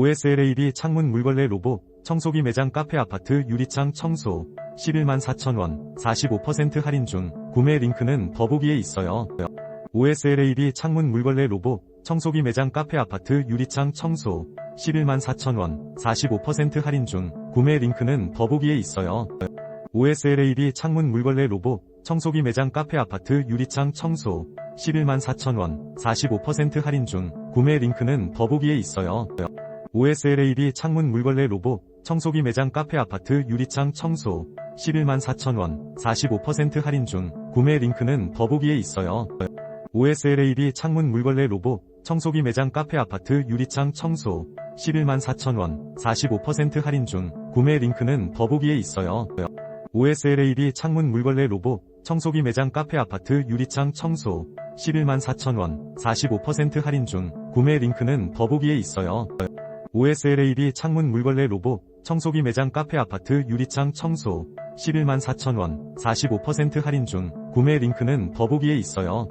OSLAB 창문 물걸레 로봇, 청소기 매장 카페 아파트 유리창 청소, 11만 4천원, 45% 할인 중, 구매 링크는 더보기에 있어요. OSLAB 창문 물걸레 로봇, 청소기 매장 카페 아파트 유리창 청소, 11만 4천원, 45% 할인 중, 구매 링크는 더보기에 있어요. OSLAB 창문 물걸레 로봇, 청소기 매장 카페 아파트 유리창 청소, 11만 4천원, 45% 할인 중, 구매 링크는 더보기에 있어요. OSLAB 창문 물걸레 로봇, 청소기 매장 카페 아파트 유리창 청소, 11만 4천원, 45% 할인 중, 구매 링크는 더보기에 있어요. OSLAB 창문 물걸레 로봇, 청소기 매장 카페 아파트 유리창 청소, 11만 4천원, 45% 할인 중, 구매 링크는 더보기에 있어요. OSLAB 창문 물걸레 로봇, 청소기 매장 카페 아파트 유리창 청소, 11만 4천원, 45% 할인 중, 구매 링크는 더보기에 있어요. OSLAB 창문 물걸레 로봇, 청소기 매장 카페 아파트 유리창 청소, 11만 4천원, 45% 할인 중, 구매 링크는 더보기에 있어요.